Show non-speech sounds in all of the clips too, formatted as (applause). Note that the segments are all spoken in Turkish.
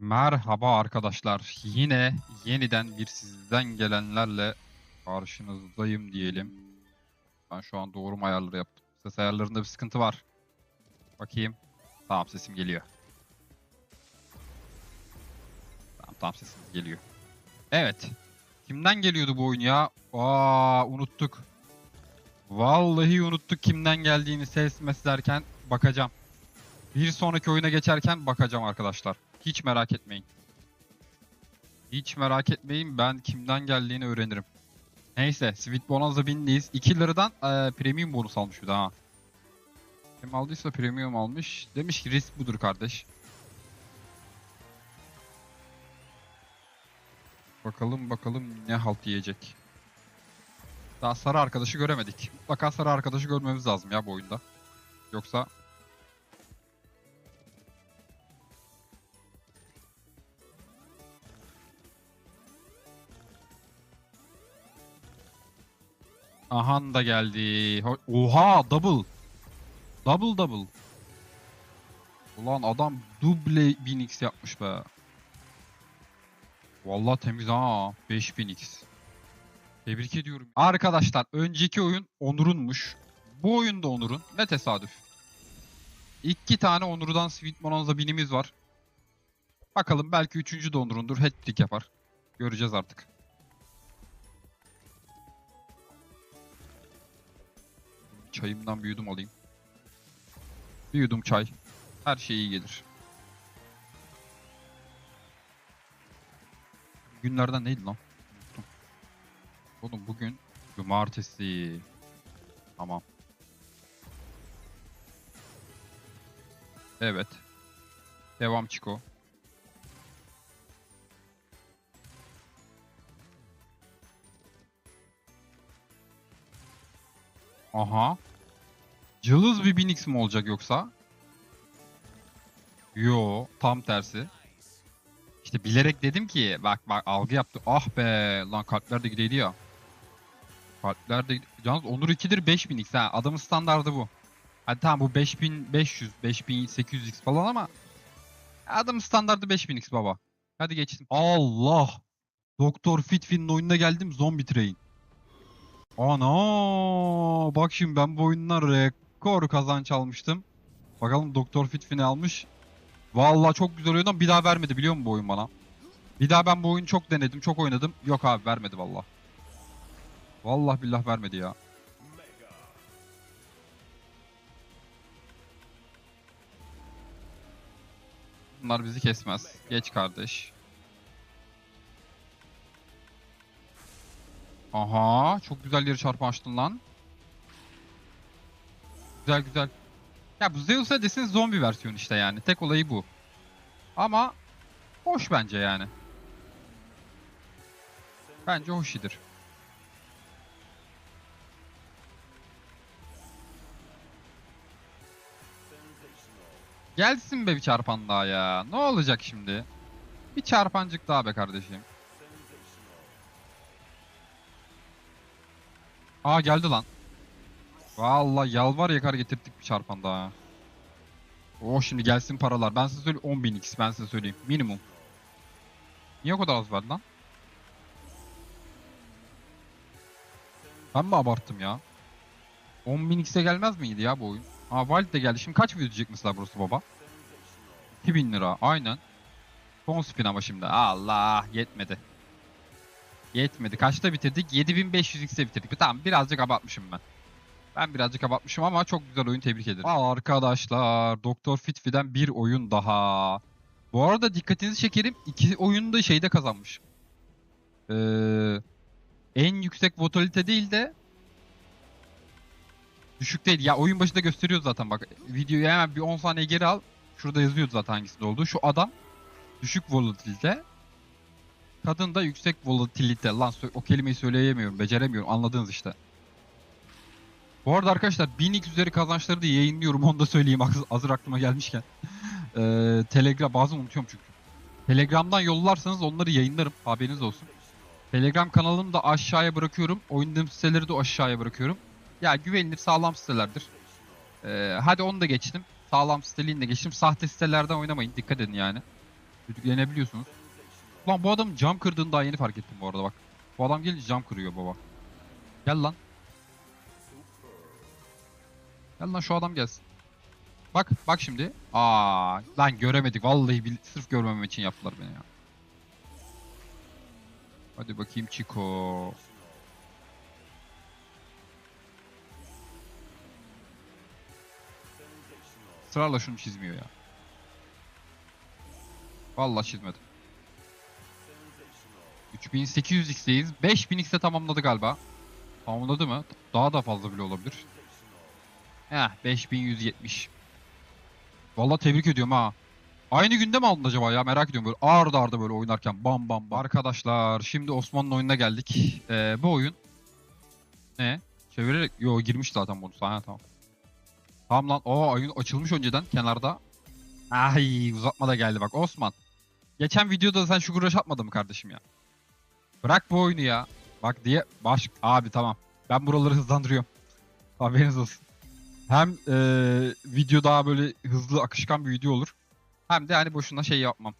Merhaba arkadaşlar. Yine yeniden bir sizden gelenlerle karşınızdayım diyelim. Ben şu an doğru mu ayarları yaptım? Ses ayarlarında bir sıkıntı var. Bakayım. Tamam sesim geliyor. Tamam tamam sesim geliyor. Evet. Kimden geliyordu bu oyun ya? Aa unuttuk. Vallahi unuttuk kimden geldiğini ses mes derken bakacağım. Bir sonraki oyuna geçerken bakacağım arkadaşlar. Hiç merak etmeyin. Hiç merak etmeyin ben kimden geldiğini öğrenirim. Neyse Sweet Bonanza bindeyiz. 2 liradan eee, premium bonus almış bir daha. Kim aldıysa premium almış. Demiş ki risk budur kardeş. Bakalım bakalım ne halt yiyecek. Daha sarı arkadaşı göremedik. Mutlaka sarı arkadaşı görmemiz lazım ya bu oyunda. Yoksa Ahan da geldi. Oha double. Double double. Ulan adam duble 1000x yapmış be. Vallahi temiz ha. 5000x. Tebrik ediyorum. Arkadaşlar önceki oyun Onur'unmuş. Bu oyunda Onur'un. Ne tesadüf. İki tane Onur'dan Sweet Bonanza binimiz var. Bakalım belki üçüncü de Onur'undur. Hat-trick yapar. Göreceğiz artık. Çayımdan bir yudum alayım. Bir yudum çay. Her şey iyi gelir. Günlerden neydi lan? Unuttum. Oğlum bugün cumartesi. Tamam. Evet. Devam Çiko. Aha. Cılız bir Binix mi olacak yoksa? Yo, tam tersi. İşte bilerek dedim ki bak bak algı yaptı. Ah be lan kalpler de gideydi ya. Kalpler de Yalnız Onur 2'dir 5000x ha. Adamın standardı bu. Hadi tamam bu 5500, 5800x falan ama adamın standardı 5000x baba. Hadi geçsin. Allah! Doktor Fitfin'in oyununa geldim Zombie Train. Ana! Bak şimdi ben bu oyundan rekor kazanç almıştım. Bakalım Doktor Fit ne almış. Vallahi çok güzel oyundan bir daha vermedi biliyor musun bu oyun bana? Bir daha ben bu oyunu çok denedim, çok oynadım. Yok abi vermedi vallahi. Vallahi billah vermedi ya. Bunlar bizi kesmez. Geç kardeş. Aha, çok güzel yeri çarpı açtın lan. Güzel güzel. Ya bu Zeus Hades'in zombi versiyonu işte yani. Tek olayı bu. Ama hoş bence yani. Bence hoş iyidir. Gelsin be bir çarpan daha ya. Ne olacak şimdi? Bir çarpancık daha be kardeşim. Aa geldi lan. Vallahi yalvar yakar getirdik bir çarpan daha. Oh şimdi gelsin paralar. Ben size söyleyeyim 10.000x ben size söyleyeyim. Minimum. Niye o kadar az verdi lan? Ben mi abarttım ya? 10.000x'e gelmez miydi ya bu oyun? Aa Wild de geldi. Şimdi kaç verecek mesela burası baba? 2000 lira. Aynen. Son spin ama şimdi. Allah yetmedi. Yetmedi. Kaçta bitirdik? 7500x'e bitirdik. Tamam birazcık abartmışım ben. Ben birazcık abartmışım ama çok güzel oyun tebrik ederim. Arkadaşlar Doktor Fitfi'den bir oyun daha. Bu arada dikkatinizi çekerim. iki oyunu da şeyde kazanmış. Ee, en yüksek volatilite değil de düşük değil. Ya oyun başında gösteriyor zaten bak. Videoyu hemen bir 10 saniye geri al. Şurada yazıyor zaten hangisinde olduğu. Şu adam düşük volatilite. Kadın da yüksek volatilite. Lan o kelimeyi söyleyemiyorum. Beceremiyorum. Anladınız işte. Bu arada arkadaşlar 1000x üzeri kazançları da yayınlıyorum. Onu da söyleyeyim hazır aklıma gelmişken. (laughs) Ee, Telegram bazen unutuyorum çünkü. Telegram'dan yollarsanız onları yayınlarım. Haberiniz olsun. Telegram kanalımı da aşağıya bırakıyorum. Oynadığım siteleri de aşağıya bırakıyorum. Ya güvenilir sağlam sitelerdir. Ee, hadi onu da geçtim. Sağlam siteliğini de geçtim. Sahte sitelerden oynamayın. Dikkat edin yani. Düdüklenebiliyorsunuz. Ulan bu adam cam kırdığını daha yeni fark ettim bu arada bak. Bu adam gelince cam kırıyor baba. Gel lan. Gel lan şu adam gelsin. Bak bak şimdi. Aa lan göremedik. Vallahi bil- sırf görmemem için yaptılar beni ya. Hadi bakayım Chico. Sırayla şunu çizmiyor ya. Vallahi çizmedim. 3800 x'teyiz. 5000 x'e tamamladı galiba. Tamamladı mı? Daha da fazla bile olabilir. Heh 5170. Vallahi tebrik ediyorum ha. Aynı günde mi aldın acaba ya merak ediyorum böyle arda arda böyle oynarken bam bam bam. Arkadaşlar şimdi Osman'ın oyununa geldik. Ee, bu oyun ne? Çevirerek yo girmiş zaten bonus. Ha tamam. Tamam lan. O oyun açılmış önceden kenarda. Ay uzatma da geldi bak Osman. Geçen videoda sen şu gruş atmadın mı kardeşim ya? Bırak bu oyunu ya. Bak diye baş abi tamam. Ben buraları hızlandırıyorum. Haberiniz olsun. Hem eee, video daha böyle hızlı akışkan bir video olur. Hem de hani boşuna şey yapmam.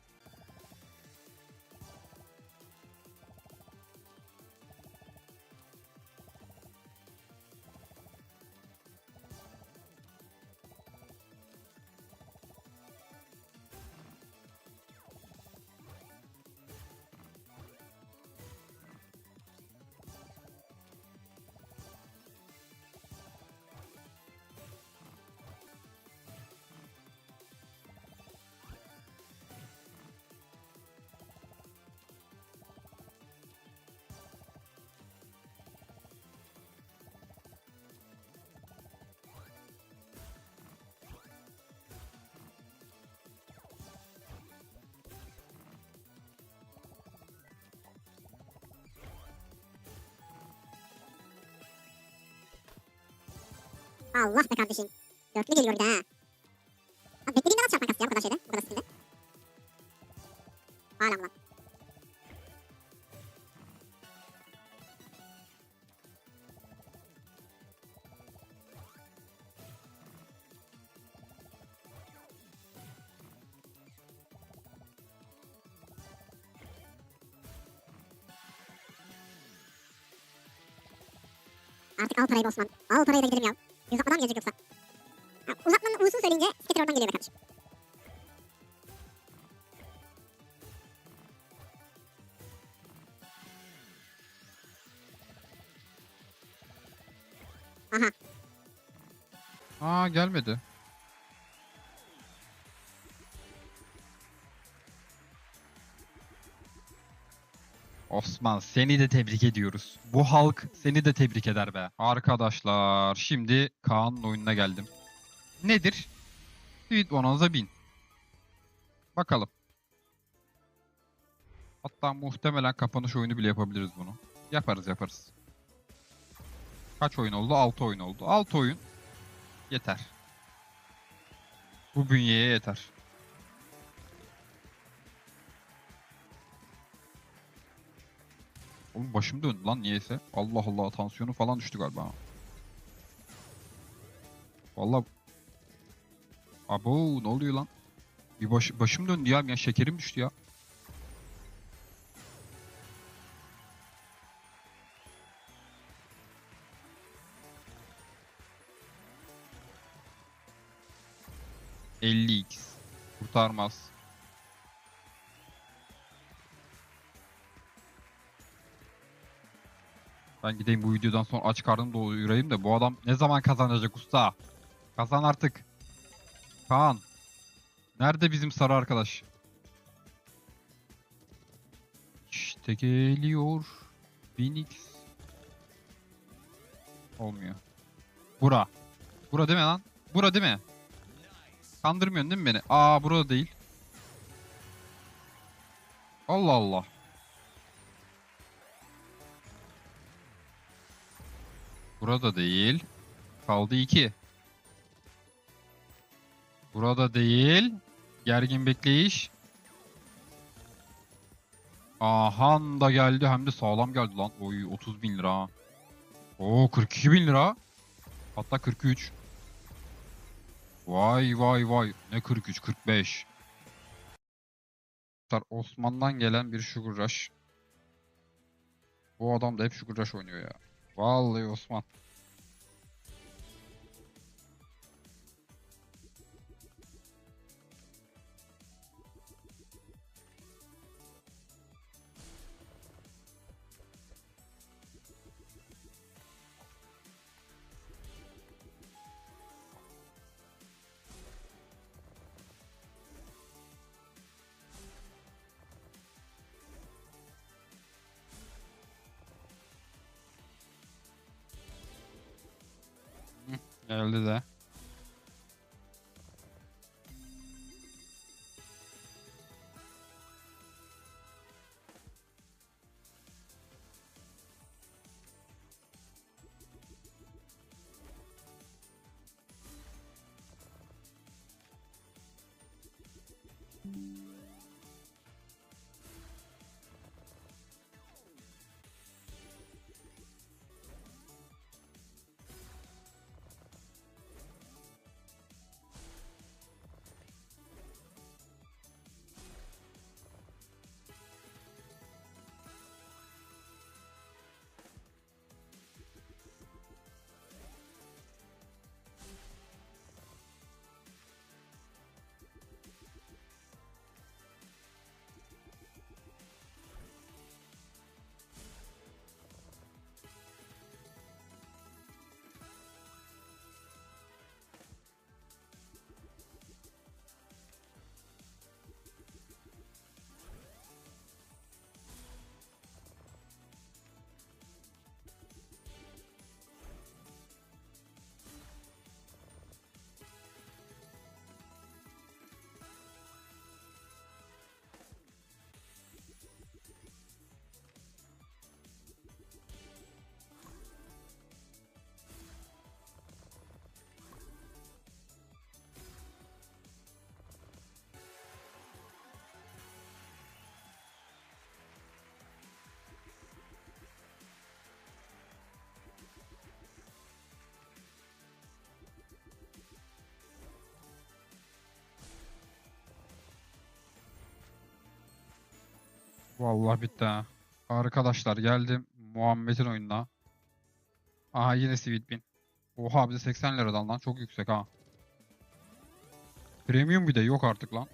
Allah be kardeşim. Dörtlü geliyor bir de ha. Abi beklediğimden az çarpma ya bu kadar şeyde. Bu kadar stilde. Hala mı lan? Artık al parayı Osman. Al parayı da gidelim ya. Uzatmadan mı gelecek yoksa? Ha, uzatmanın ulusunu söyleyince skater oradan geliyor be kardeşim. Aha. Aa gelmedi. Osman seni de tebrik ediyoruz. Bu halk seni de tebrik eder be. Arkadaşlar şimdi Kaan'ın oyununa geldim. Nedir? Sweet Bonanza 1000. Bakalım. Hatta muhtemelen kapanış oyunu bile yapabiliriz bunu. Yaparız yaparız. Kaç oyun oldu? 6 oyun oldu. 6 oyun yeter. Bu bünyeye yeter. Oğlum başım döndü lan niyeyse. Allah Allah tansiyonu falan düştü galiba. Vallahi Abo ne oluyor lan? Bir baş, başım döndü ya. ya şekerim düştü ya. ...50x. Kurtarmaz. Ben gideyim bu videodan sonra aç karnım doyurayım da bu adam ne zaman kazanacak usta? Kazan artık. Kaan. Nerede bizim sarı arkadaş? İşte geliyor. Phoenix. Olmuyor. Bura. Bura değil mi lan? Bura değil mi? Kandırmıyorsun değil mi beni? Aa burada değil. Allah Allah. Burada değil. Kaldı 2. Burada değil. Gergin bekleyiş. Ahan da geldi hem de sağlam geldi lan. Oy 30 bin lira. Oo 42 bin lira. Hatta 43. Vay vay vay. Ne 43 45. Osman'dan gelen bir Sugar Rush. Bu adam da hep Sugar Rush oynuyor ya. Vallahi Osman. Geldi de. Vallahi bitti ha. Arkadaşlar geldim Muhammed'in oyununa. Aha yine Sweet Bean. Oha bize 80 liradan lan çok yüksek ha. Premium bir de yok artık lan.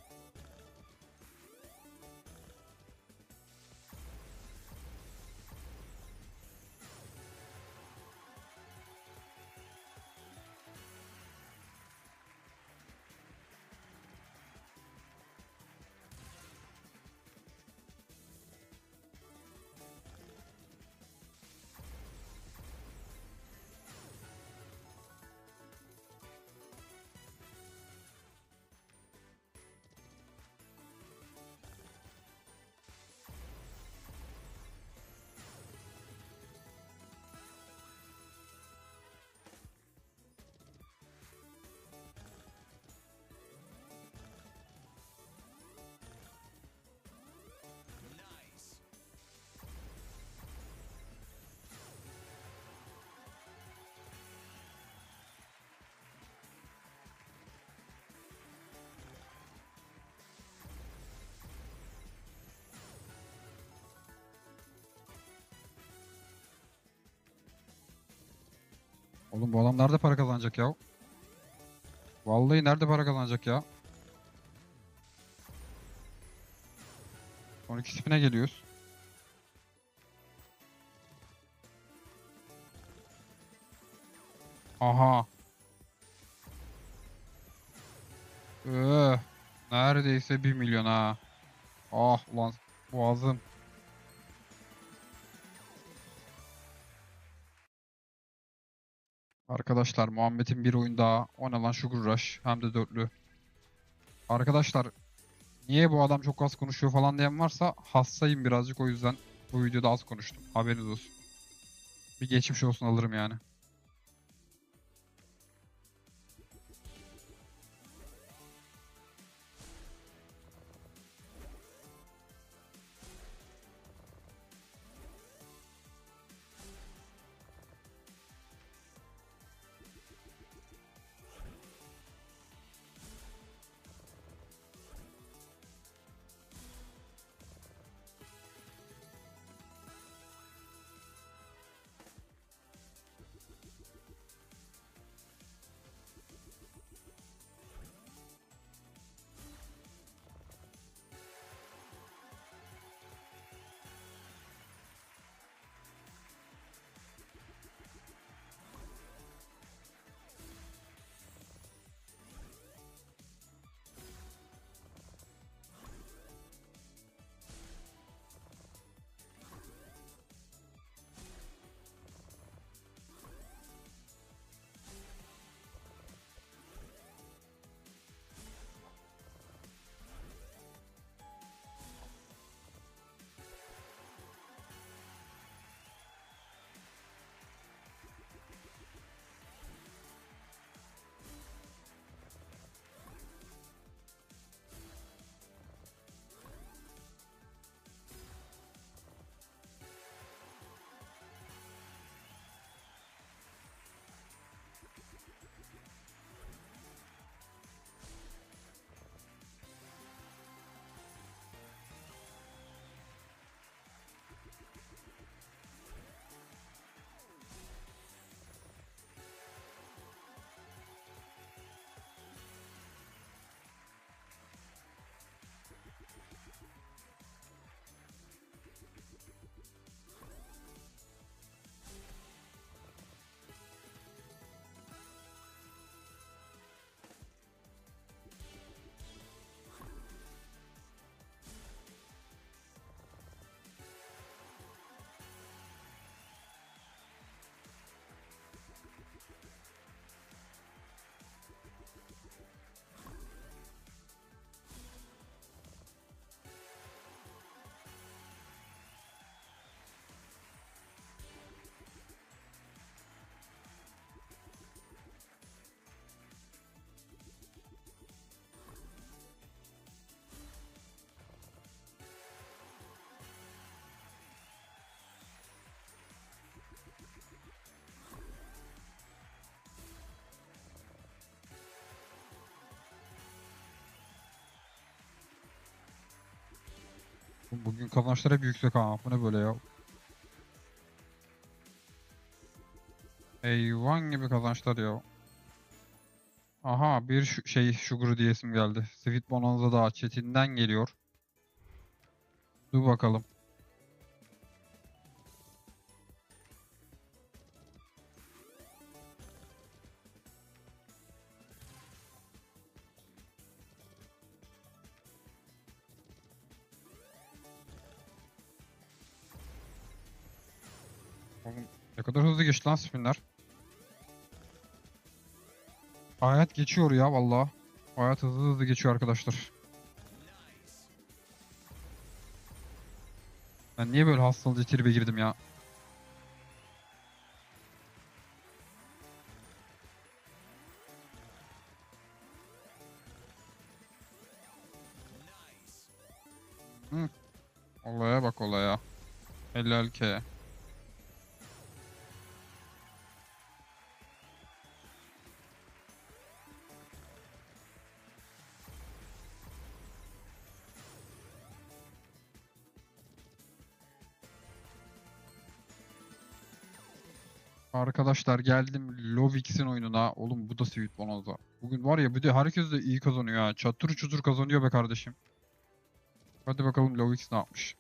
Oğlum bu adam nerede para kazanacak ya? Vallahi nerede para kazanacak ya? Son iki spine geliyoruz. Aha. Öh. Neredeyse 1 milyon ha. Ah ulan boğazım. Arkadaşlar Muhammed'in bir oyun daha. O ne lan Sugar Rush. Hem de dörtlü. Arkadaşlar niye bu adam çok az konuşuyor falan diyen varsa hastayım birazcık o yüzden bu videoda az konuştum. Haberiniz olsun. Bir geçmiş olsun alırım yani. Bugün kazançlar hep yüksek ha. Bu ne böyle ya? Eyvan gibi kazançlar ya. Aha bir şu, şey Sugar diyesim geldi. Sweet Bonanza da chatinden geliyor. Dur bakalım. Oğlum ne kadar hızlı geçti lan spinler. Hayat geçiyor ya valla. Hayat hızlı hızlı geçiyor arkadaşlar. Ben niye böyle hastalıcı tribe girdim ya? Olaya bak olaya. Helal ke. Arkadaşlar geldim Lovix'in oyununa. Oğlum bu da Sweet Bonanza. Bugün var ya bir de herkes de iyi kazanıyor ha. Çatır çutur kazanıyor be kardeşim. Hadi bakalım Lovix ne yapmış.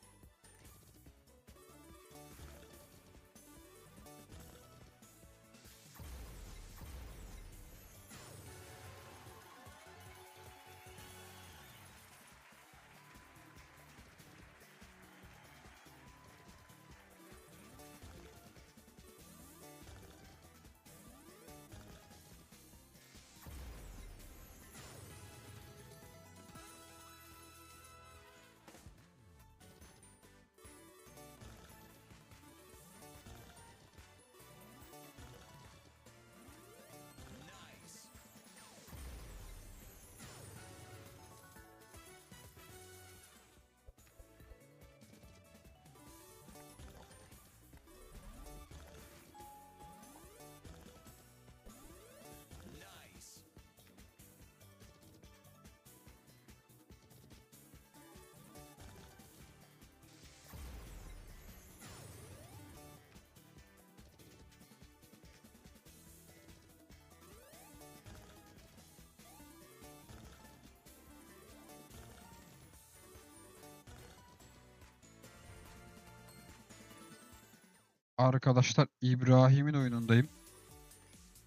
Arkadaşlar İbrahim'in oyunundayım.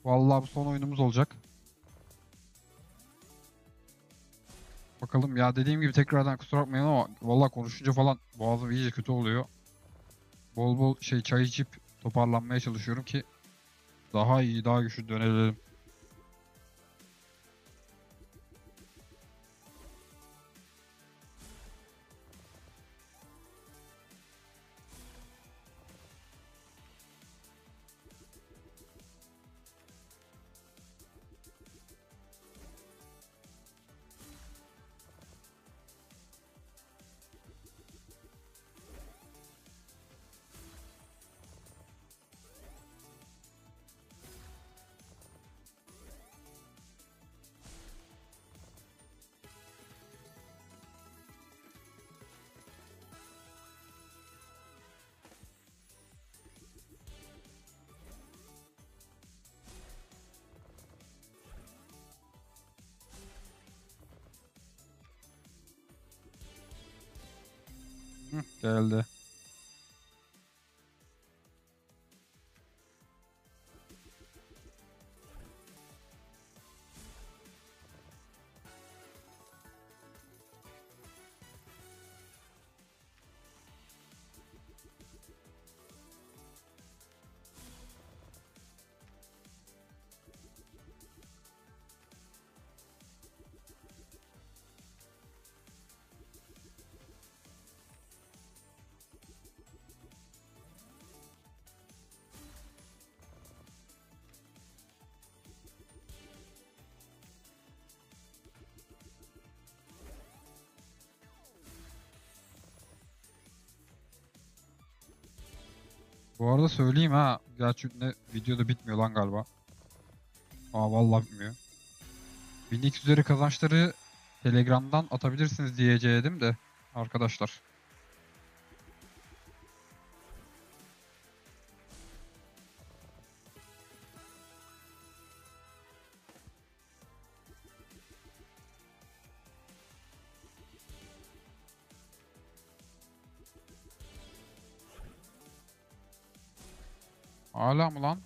Vallahi bu son oyunumuz olacak. Bakalım ya dediğim gibi tekrardan kusura bakmayın ama vallahi konuşunca falan boğazım iyice kötü oluyor. Bol bol şey çay içip toparlanmaya çalışıyorum ki daha iyi, daha güçlü dönelim. Hı, geldi. Bu arada söyleyeyim ha. Gerçi ne videoda bitmiyor lan galiba. Aa vallahi bitmiyor. 1000x üzeri kazançları Telegram'dan atabilirsiniz diyeceğim de arkadaşlar. Hala mı lan?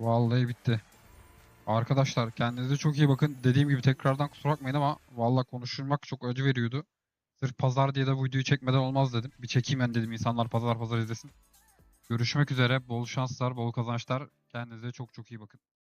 Vallahi bitti. Arkadaşlar kendinize çok iyi bakın. Dediğim gibi tekrardan kusura bakmayın ama vallahi konuşturmak çok acı veriyordu. Sırf pazar diye de bu videoyu çekmeden olmaz dedim. Bir çekeyim ben dedim insanlar pazar pazar izlesin. Görüşmek üzere. Bol şanslar, bol kazançlar. Kendinize çok çok iyi bakın.